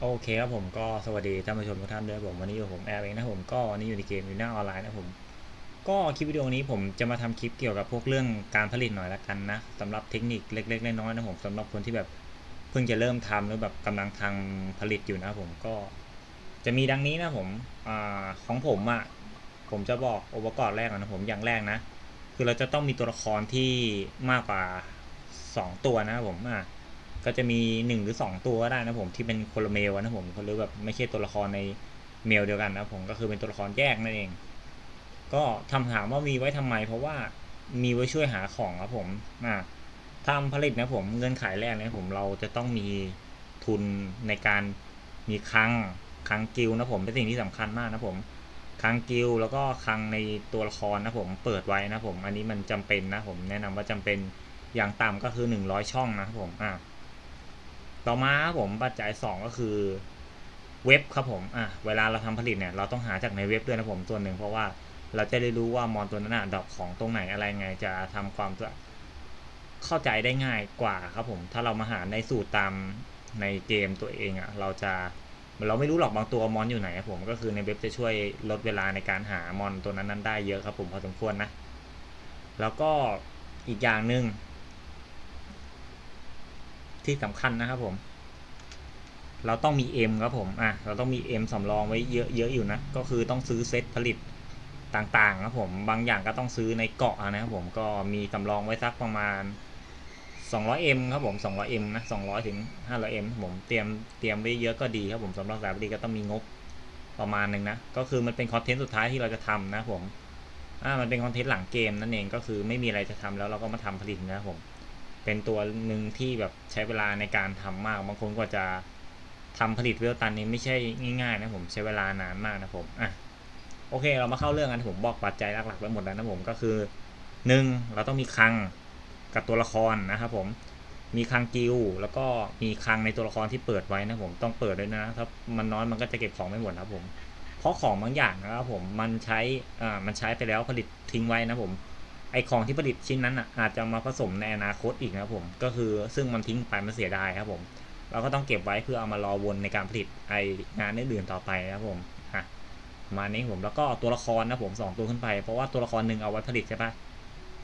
โอเคครับผมก็สวัสดีท่านผู้ชมทุกท่านด้วยผมวันนี้อยู่ผมแอร์เองนะผมก็วันนี้อยู่ในเกมอยู่หน้าออนไลน์นะผมก็คลิปวิดีโอนี้ผมจะมาทำคลิปเกี่ยวกับพวกเรื่องการผลิตหน่อยละกันนะสำหรับเทคนิคเล็กๆน้อยๆนะผมสำหรับคนที่แบบเพิ่งจะเริ่มทำหรือแบบกำลังทำผลิตอยู่นะผมก็จะมีดังนี้นะผมอของผมอะ่ะผมจะบอกองค์ประกอบแรกนะผมอย่างแรกนะ คือเราจะต้องมีตัวละครที่มากกว่า 2 ตัวนะผมอะ ก็จะมี1หรือ2ตัวก็ได้นะผมที่เป็นคนละเมลนะผมหรือแบบไม่ใช่ตัวละครในเมลเดียวกันนะผมก็คือเป็นตัวละครแยกนั่นเอง ก็ทำถามว่ามีไว้ทำไม เพราะว่ามีไว้ช่วยหาของครับผมอ่าทำผลิตนะผมเงินขายแรกนะผมเราจะต้องมีทุนในการมีคลังคลังกิลนะผมเป็นสิ่งที่สำคัญมากนะผมคลังกิลแล้วก็คลังในตัวละครนะผมเปิดไว้นะผม อันนี้มันจำเป็นนะผมแนะนำว่าจำเป็นอย่างต่ำก็คือ 100 ช่องนะผมอ่า ต่อมาครับผมปัจจัย 2 ก็คือเว็บครับผมอะเวลาเราทำผลิตเนี่ยเราต้องหาจากในเว็บด้วยนะผมส่วนหนึ่งเพราะว่าเราจะได้รู้ว่ามอนตัวนั้นดอกของตรงไหนอะไรไงจะทำความเข้าใจได้ง่ายกว่าครับผมถ้าเรามาหาในสูตรตามในเกมตัวเองอะเราจะเราไม่รู้หรอกบางตัวมอนอยู่ไหนครับผมก็คือในเว็บจะช่วยลดเวลาในการหามอนตัวนั้นนั้นได้เยอะครับผมพอสมควรนะแล้วก็อีกอย่างหนึ่ง ที่สำคัญนะครับผม เราต้องมี M ครับผมอะเราต้องมี M สำรองไว้เยอะเยอยู่นะ ก็คือต้องซื้อเซตผลิตต่างๆครับผมบางอย่างก็ต้องซื้อในเกาะนะครับผมก็มีสำรองไว้สักประมาณ 200M ครับผม 200M นะ 200 ถึง 500M ผมเตรียมเตรียมไว้เยอะก็ดีครับผมสำหรับสายผลิตก็ต้องมีงบประมาณหนึ่งนะ ก็คือมันเป็นคอนเทนต์สุดท้ายที่เราจะทำนะผมอ่ามันเป็นคอนเทนต์หลังเกมนั่นเองก็คือไม่มีอะไรจะทำแล้วเราก็มาทำผลิตนะครับผม เป็นตัวหนึ่งที่แบบใช้เวลาในการทำมากบางคนกว่าจะทำผลิตเวลตันนี้ไม่ใช่ง่ายๆนะผมใช้เวลานานมากนะผมอะโอเคเรามาเข้าเรื่องกันผมบอกปัจจัยหลักๆไว้หมดแล้วนะผมก็คือหนึ่งเราต้องมีคลังกับตัวละครนะครับผมมีคลังกิลแล้วก็มีคลังในตัวละครที่เปิดไว้นะผมต้องเปิดด้วยนะถ้ามันน้อยมันก็จะเก็บของไม่หมดนะครับผมเพราะของบางอย่างนะครับผมมันใช้อ่ามันใช้ไปแล้วผลิตทิ้งไว้นะผม ไอของที่ผลิตชิ้นนั้นอะอาจจะมาผสมในอนาคตอีกนะครับผมก็คือซึ่งมันทิ้งไปมันเสียดายครับผม เราก็ต้องเก็บไว้เพื่อเอามารอวนในการผลิตไองานอื่นๆต่อไปนะครับผมฮะประมานี้ผมแล้วก็ตัวละครนะผมสองตัวขึ้นไป เพราะว่าตัวละครหนึ่งเอาไว้ผลิตใช่ปะ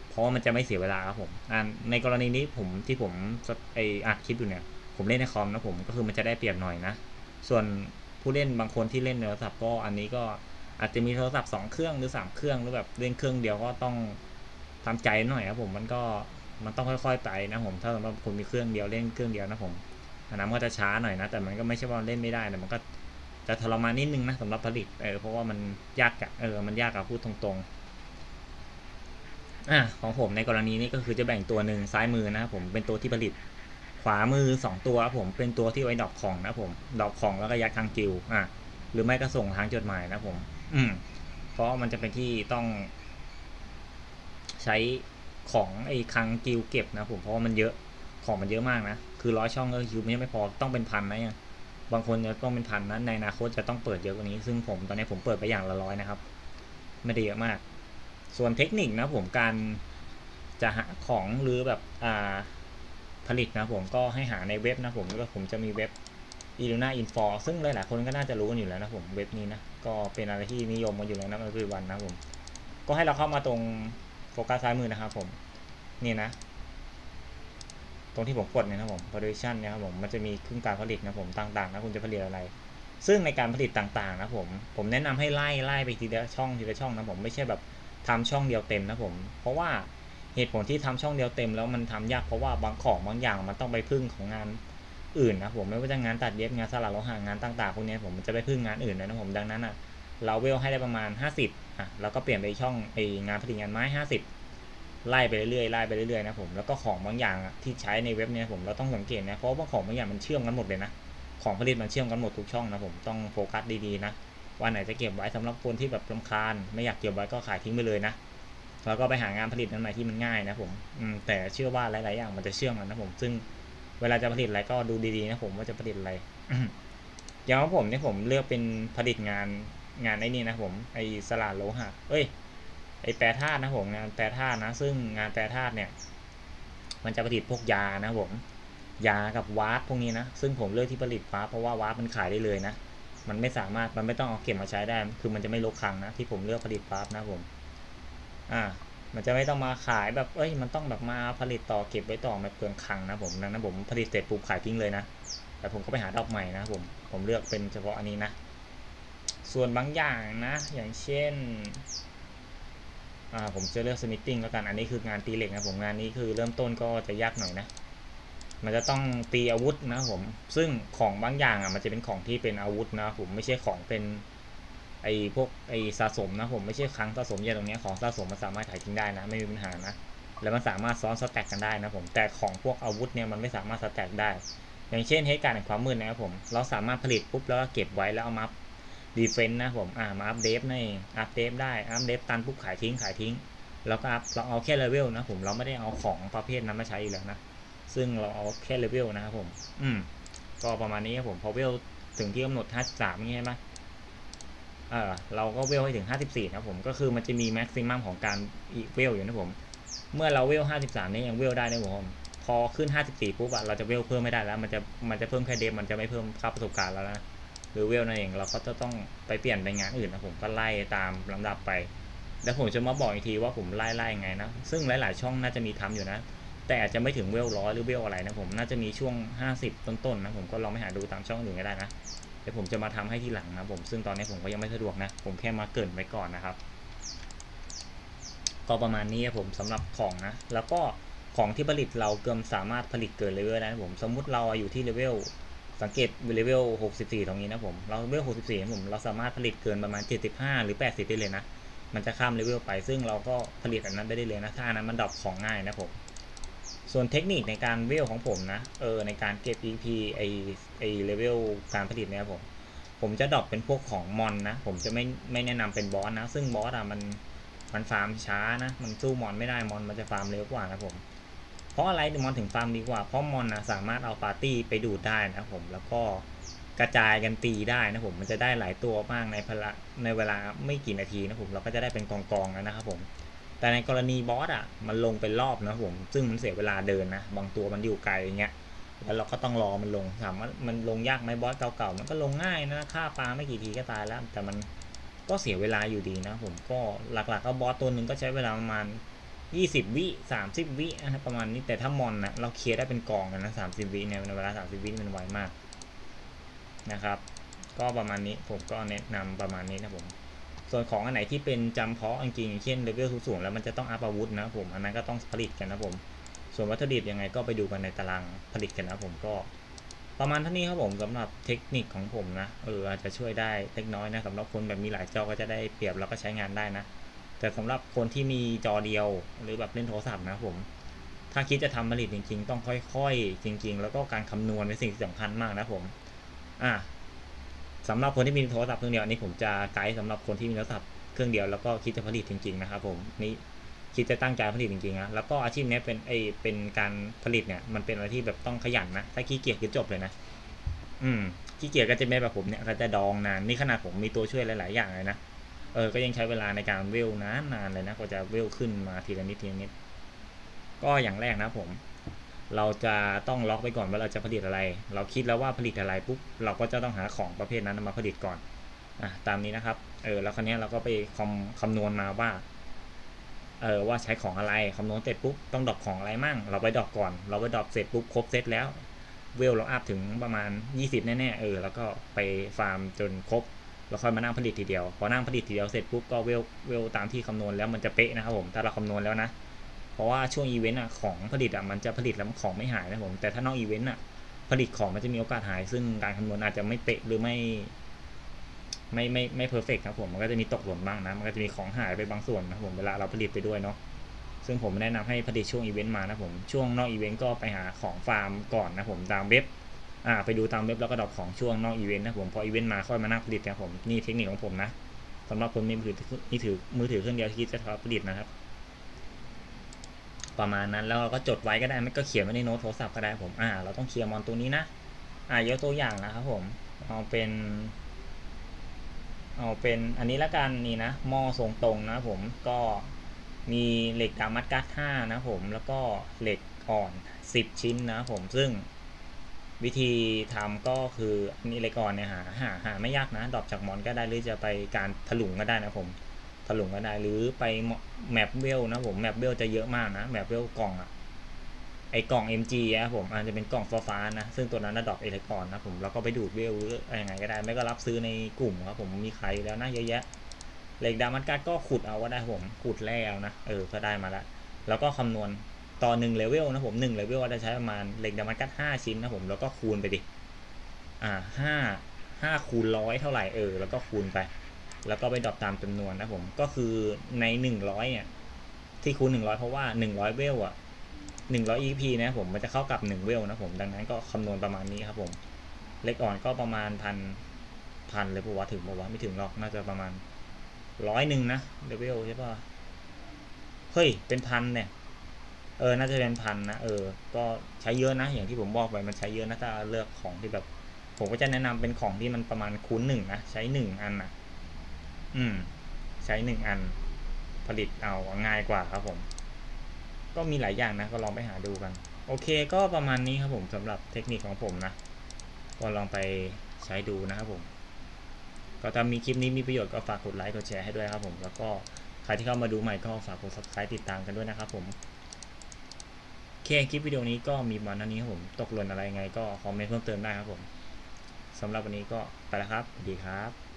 เพราะว่ามันจะไม่เสียเวลาครับผมอ่าในกรณีนี้ผมที่ผมไออัดคลิปอยู่เนี่ยผมเล่นในคอมนะผมก็คือมันจะได้เปรียบหน่อยนะส่วนผู้เล่นบางคนที่เล่นในโทรศัพท์ก็อันนี้ก็อาจจะมีโทรศัพท์สองเครื่องหรือสามเครื่องหรือแบบเล่นเครื่องเดียวก็ต้อง ทำใจหน่อยครับผมมันก็มันต้องค่อยๆไปนะผมถ้าสำหรับคนมีเครื่องเดียวเล่นเครื่องเดียวนะผมอันนั้นก็จะช้าหน่อยนะแต่มันก็ไม่ใช่ว่าเล่นไม่ได้แต่มันก็จะทรมานนิดนึงนะสำหรับผลิตเออเพราะว่ามันยากอะเออมันยากอะพูดตรงๆอะของผมในกรณีนี้ก็คือจะแบ่งตัวหนึ่งซ้ายมือนะครับผมเป็นตัวที่ผลิต ขวามือสองตัวครับผมเป็นตัวที่ไว้ดอกของนะผมดอกของแล้วก็ยัดทางกิวอะหรือไม่ก็ส่งทางจดหมายนะผม อืมเพราะมันจะเป็นที่ต้อง ใช้ของไอ้คังกิลเก็บนะผมเพราะว่ามันเยอะของมันเยอะมากนะ คือร้อยช่องก็คิวมันยังไม่พอต้องเป็นพันนะยังบางคนจะต้องเป็นพันนะในอนาคตจะต้องเปิดเยอะกว่านี้ ซึ่งผมตอนนี้ผมเปิดไปอย่างละร้อยนะครับ ไม่ได้เยอะมาก ส่วนเทคนิคนะผมการจะหาของหรือแบบอ่าผลิตนะผมก็ให้หาในเว็บนะผมแล้วก็ผมจะมีเว็บ i l u n a Info ซึ่งหลายๆคนก็น่าจะรู้กันอยู่แล้วนะผมเว็บนี้นะก็เป็นอะไรที่นิยมมาอยู่แล้วนะในปัจจุบันนะผมก็ให้เราเข้ามาตรง โฟกัสซ้ายมือนะครับผมนี่นะ ตรงที่ผมกดเนี่ยนะผม production เนี่ยครับผมมันจะมีเครื่องการผลิตนะผมต่างๆนะคุณจะผลิตอะไร ซึ่งในการผลิตต่างๆนะผม ผมแนะนำให้ไล่ไล่ไปทีละช่องทีละช่องนะผมไม่ใช่แบบทำช่องเดียวเต็มนะผม เพราะว่าเหตุผลที่ทำช่องเดียวเต็มแล้วมันทำยากเพราะว่าบางของบางอย่างมันต้องไปพึ่งของงานอื่นนะผมไม่ว่าจะงานตัดเย็บงานสลักโลหะงานต่างๆพวกนี้ผมมันจะไปพึ่งงานอื่นนะผมดังนั้นอะเราเวลให้ได้ประมาณ 50อะแล้วก็เปลี่ยนไปช่องไองานผลิตงานไม้ 50 ไล่ไปเรื่อยๆไล่ไปเรื่อยๆนะผมแล้วก็ของบางอย่างที่ใช้ในเว็บเนี้ยผมเราต้องสังเกตนะเพราะว่าของบางอย่างมันเชื่อมกันหมดเลยนะของผลิตมันเชื่อมกันหมดทุกช่องนะผมต้องโฟกัสดีๆนะว่าไหนจะเก็บไว้สำหรับคนที่แบบรำคาญ ไม่อยากเก็บไว้ก็ขายทิ้งไปเลยนะแล้วก็ไปหางานผลิตนั้นใหม่ที่มันง่ายนะผมอืมแต่เชื่อว่าหลายๆอย่างมันจะเชื่อมกันนะผม ซึ่งเวลาจะผลิตอะไรก็ดูดีๆนะผมว่าจะผลิตอะไรอย่างของผมเนี่ยผมเลือกเป็นผลิตงาน งานไอ้นี่นะผมไอสลาดโลหะเอ้ยไอแปรธาตุนะผมงานแปรธาตุนะ ซึ่งงานแปรธาตุเนี่ย มันจะผลิตพวกยานะผมยากับวาร์ปพวกนี้นะ ซึ่งผมเลือกที่ผลิตวาร์ปเพราะว่าวาร์ปมันขายได้เลยนะมันไม่สามารถมันไม่ต้องเอาเก็บมาใช้ได้ คือมันจะไม่ลกคลังนะที่ผมเลือกผลิตวาร์ปนะผมอ่ามันจะไม่ต้องมาขายแบบ เอ้ย มันต้องแบบมาผลิตต่อเก็บไว้ต่อมาเปลืองคังนะผมดังนั้นผมผลิตเสร็จปุ๊บขายทิ้งเลยนะ แต่ผมก็ไปหาดอกใหม่นะผม ผมเลือกเป็นเฉพาะอันนี้นะ ส่วนบางอย่างนะ อย่างเช่นอ่าผมจะเลือกสมิ t ติ้งแล้วกัน อันนี้คืองานตีเหล็กนะผมงานนี้คือเริ่มต้นก็จะยากหน่อยนะ มันจะต้องตีอาวุธนะผม ซึ่งของบางอย่างอะมันจะเป็นของที่เป็นอาวุธนะผมไม่ใช่ของเป็นไอ้พวกไอ้สะสมนะผมไม่ใช่ครั้งสะสมอย่างตรงนี้ของสะสมมันสามารถขายทิ้งได้นะไม่มีปัญหานะ แล้วมันสามารถซ้อนสแต็กกันได้นะผมแต่ของพวกอาวุธเนี่ยมันไม่สามารถสแต็กได้ อย่างเช่นเหตุการณ์แห่งความมืดนะครับผม เราสามารถผลิตปุ๊บแล้วก็เก็บไว้แล้วเอามา ดีเฟนต์นะผมอ่ามาอัปเดตนั่นอัปเดตได้อัปเดตตันปุ๊บขายทิ้งขายทิ้ง แล้วก็อัพเราเอาแค่เลเวลนะผมเราไม่ได้เอาของประเภทนั้นมาใช้อยู่แล้วนะ ซึ่งเราเอาแค่เลเวลนะครับผม อืม ก็ประมาณนี้ครับผมพอเวลถึงที่กำหนด 53อย่างเงี้ยใช่ไหมเออเราก็เวลให้ถึง 54 นะครับผม ก็คือมันจะมีแม็กซิมัมของการอีเวลอยู่นะผม เมื่อเราเวล 53เนี่ยยังเวลได้นะผม พอขึ้น 54 ปุ๊บอะเราจะเวลเพิ่มไม่ได้แล้ว มันจะ มันจะเพิ่มแค่เดฟมันจะไม่เพิ่มค่าประสบการณ์แล้วนะ หรือเวลนั่นเอง เราก็จะต้องไปเปลี่ยนไปงานอื่นนะผมก็ไล่ตามลำดับไป แล้วผมจะมาบอกอีกทีว่าผมไล่ไล่ยังไงนะ ซึ่งหลาย ๆ ช่องน่าจะมีทำอยู่นะ แต่อาจจะไม่ถึงเวลร้อยหรือเวลอะไรนะผม น่าจะมีช่วง 50 ต้นๆนะผมก็ลองไปหาดูตามช่องอื่นก็ได้นะเดี๋ยวผมจะมาทำให้ทีหลังนะผม ซึ่งตอนนี้ผมก็ยังไม่สะดวกนะ ผมแค่มาเกินไว้ก่อนนะครับ ก็ประมาณนี้ครับผมสำหรับของนะ แล้วก็ของที่ผลิตเราเกิมสามารถผลิตเกินเลเวลได้นะผม สมมุติเราอยู่ที่เลเวล สังเกตเลเวล64 ตรงนี้นะผม เราเลเวล64นะผม เราสามารถผลิตเกินประมาณ 75 หรือ 80 ได้เลยนะ มันจะข้ามเลเวลไป ซึ่งเราก็ผลิตอันนั้นได้เลยนะ ถ้าอันนั้นมันดรอปของง่ายนะผม ส่วนเทคนิคในการเวลของผมนะ เออ ในการเก็บ EP ไอไอเลเวลการผลิตเนี่ยผม ผมจะดรอปเป็นพวกของมอนนะ ผมจะไม่ไม่แนะนำเป็นบอสนะ ซึ่งบอสอะมันมันฟาร์มช้านะ มันสู้มอนไม่ได้ มอนมันจะฟาร์มเร็วกว่านะผม เพราะอะไรมอนถึงฟาร์มดีกว่า เพราะมอนนะสามารถเอาปาร์ตี้ไปดูดได้นะผมแล้วก็กระจายกันตีได้นะผมมันจะได้หลายตัวมากในพละในเวลาไม่กี่นาทีนะผมเราก็จะได้เป็นกองๆแล้วนะครับผม แต่ในกรณีบอสอะมันลงเป็นรอบนะผม ซึ่งมันเสียเวลาเดินนะบางตัวมันอยู่ไกลอย่างเงี้ยแล้วเราก็ต้องรอมันลงถามว่ามันลงยากไหมบอสเก่าๆมันก็ลงง่ายนะฆ่าปลาไม่กี่ทีก็ตายแล้ว แต่มันก็เสียเวลาอยู่ดีนะผมก็หลักๆก็บอสตัวหนึ่งก็ใช้เวลาประมาณ 20วิ30วินะครับประมาณนี้แต่ถ้ามอนนะเราเคลียร์ได้เป็นกองกันนะ30วิเนี่ยในเวลา30วิมันไวมากนะครับ ก็ประมาณนี้ผมก็แนะนำประมาณนี้นะผม ส่วนของอันไหนที่เป็นจำเพาะจริงๆเช่นเลเวลสูงๆแล้วมันจะต้องอัพอาวุธนะผมอันนั้นก็ต้องผลิตกันนะผม ส่วนวัตถุดิบยังไงก็ไปดูกันในตารางผลิตกันนะผมก็ประมาณเท่านี้ครับผมสำหรับเทคนิคของผมนะเอออาจจะช่วยได้เล็กน้อยนะสำหรับคนแบบมีหลายจอก็จะได้เปรียบแล้วก็ใช้งานได้นะ แต่สำหรับคนที่มีจอเดียวหรือแบบเล่นโทรศัพท์นะผม ถ้าคิดจะทำผลิตจริง ๆ ต้องค่อยๆ จริง ๆ แล้วก็การคำนวณเป็นสิ่งสำคัญมากนะผม อะสำหรับคนที่มีโทรศัพท์เครื่องเดียวอันนี้ผมจะไกด์สำหรับคนที่มีโทรศัพท์เครื่องเดียวแล้วก็คิดจะผลิตจริง ๆ นะครับผมนี่คิดจะตั้งใจผลิตจริงๆนะแล้วก็อาชีพนี้เป็นไอเป็นการผลิตเนี่ย มันเป็นอะไรที่แบบต้องขยันนะถ้าขี้เกียจคือจบเลยนะ อืมขี้เกียจก็จะไม่แบบผมเนี่ยก็จะดองนานนี่ขนาดผมมีตัวช่วยหลาย ๆ อย่างเลยนะ เออก็ยังใช้เวลาในการเวลนานนานเลยนะกว่าจะเวลขึ้นมาทีละนิดทีละนิด ก็อย่างแรกนะผม เราจะต้องล็อกไปก่อนว่าเราจะผลิตอะไร เราคิดแล้วว่าผลิตอะไรปุ๊บเราก็จะต้องหาของประเภทนั้นมาผลิตก่อนอะตามนี้นะครับเออแล้วคราวนี้เราก็ไปคำคำนวณมาว่าเออว่าใช้ของอะไรคำนวณเสร็จปุ๊บต้องดรอปของอะไรมั่ง เราไปดรอปก่อน เราไปดรอปเสร็จปุ๊บครบเซตแล้วเวลเราอัพถึงประมาณ 20 แน่ๆเออแล้วก็ไปฟาร์มจนครบ แล้วค่อยมานั่งผลิตทีเดียว พอนั่งผลิตทีเดียวเสร็จปุ๊บก็เวลเวลตามที่คำนวณแล้วมันจะเป๊ะนะครับผมถ้าเราคำนวณแล้วนะ เพราะว่าช่วงอีเวนต์อะของผลิตอะมันจะผลิตแล้วของไม่หายนะผมแต่ถ้านอกอีเวนต์อะผลิตของมันจะมีโอกาสหาย ซึ่งการคำนวณอาจจะไม่เป๊ะหรือไม่ ไม่ไม่ไม่เพอร์เฟกครับผมมันก็จะมีตกหล่นบ้างนะมันก็จะมีของหายไปบางส่วนนะครับผมเวลาเราผลิตไปด้วยเนาะซึ่งผมแนะนำให้ผลิตช่วงอีเวนต์มานะผมช่วงนอกอีเวนต์ก็ไปหาของฟาร์มก่อนนะผมตามเว็บ อ่าไปดูตามเว็บแล้วก็ดรอปของช่วงนอกอีเวนต์นะผมพออีเวนต์มาค่อยมานั่งผลิตนะผมนี่เทคนิคของผมนะสำหรับคนมีมือถือนี่ถือมือถือเครื่องเดียวที่จะผลิตนะครับ ประมาณนั้นแล้วเราก็จดไว้ก็ได้ไม่ก็เขียนไว้ในโน้ตโทรศัพท์ก็ได้ผมอ่า เราต้องเคลียร์มอนตัวนี้นะอ่ายกตัวอย่างนะครับผมเอาเป็น เอาเป็นอันนี้ละกันนี่นะหม้อทรงตรงนะผมก็มีเหล็กดามัดกัสห้านะผมแล้วก็เหล็กอ่อนสิบชิ้นนะผมซึ่ง วิธีทำก็คืออันนี้เลยก่อนเนี่ยหาหาหาไม่ยากนะดรอปจากมอนก็ได้หรือจะไปการถลุงก็ได้นะผมถลุงก็ได้หรือไปแมปเวลนะผมแมปเวลจะเยอะมากนะแมปเวลกล่องอะไอกล่อง MG อะผมอาจจะเป็นกล่องฟ้าๆนะ ซึ่งตัวนั้นนะดรอปเอเลกอนนะผมแล้วก็ไปดูดเวลหรืออะไรยังไงก็ได้ ไม่ก็รับซื้อในกลุ่มครับผมมีขายอยู่แล้วนะเยอะแยะเหล็กดามันกัดก็ขุดเอาก็ได้ผมขุดแร่เอานะเออก็ได้มาล้วแล้วก็คำนวณ ต่อหนึ่งเลเวลนะผมหนึ่งเลเวลจะใช้ประมาณเหล็กดามันกัดห้าชิ้นนะผมแล้วก็คูณไปดิอ่าห้าห้าคูณร้อยเท่าไหร่เออแล้วก็คูณไป แล้วก็ไปดรอปตามจำนวนนะผมก็คือในหนึ่งร้อยเนี่ยที่คูณหนึ่งร้อยเพราะว่าหนึ่งร้อยเวลอะหนึ่งร้อย EP นะผมมันจะเข้ากับหนึ่งเวลนะผมดังนั้นก็คำนวณประมาณนี้ครับผมเล็กอ่อนก็ประมาณพันพันเลยปะวะถึงปะวะไม่ถึงหรอกน่าจะประมาณร้อยหนึ่งนะเลเวลใช่ปะเฮ้ยเป็นพันเนี่ย เออ น่าจะเป็นพันนะ เออ ก็ใช้เยอะนะ อย่างที่ผมบอกไป มันใช้เยอะนะ ถ้าเลือกของที่แบบ ผมก็จะแนะนำเป็นของที่มันประมาณคูณหนึ่งนะ ใช้หนึ่งอันนะอืม ใช้หนึ่งอัน ผลิตเอาง่ายกว่าครับผม ก็มีหลายอย่างนะ ก็ลองไปหาดูกัน โอเค ก็ประมาณนี้ครับผมสำหรับเทคนิคของผมนะ ก็ลองไปใช้ดูนะครับผม ก็ถ้ามีคลิปนี้มีประโยชน์ก็ฝากกดไลค์ กดแชร์ให้ด้วยครับผม แล้วก็ใครที่เข้ามาดูใหม่ก็ฝากกด subscribe ติดตามกันด้วยนะครับผม คคลิปวิดีโอนี้ก็มีประมาณเท่านี้ครับผม ตกหล่นอะไรยังไงก็คอมเมนต์เพิ่มเติมได้ครับผมสำหรับวันนี้ก็ไปแล้วครับ สวัสดีครับ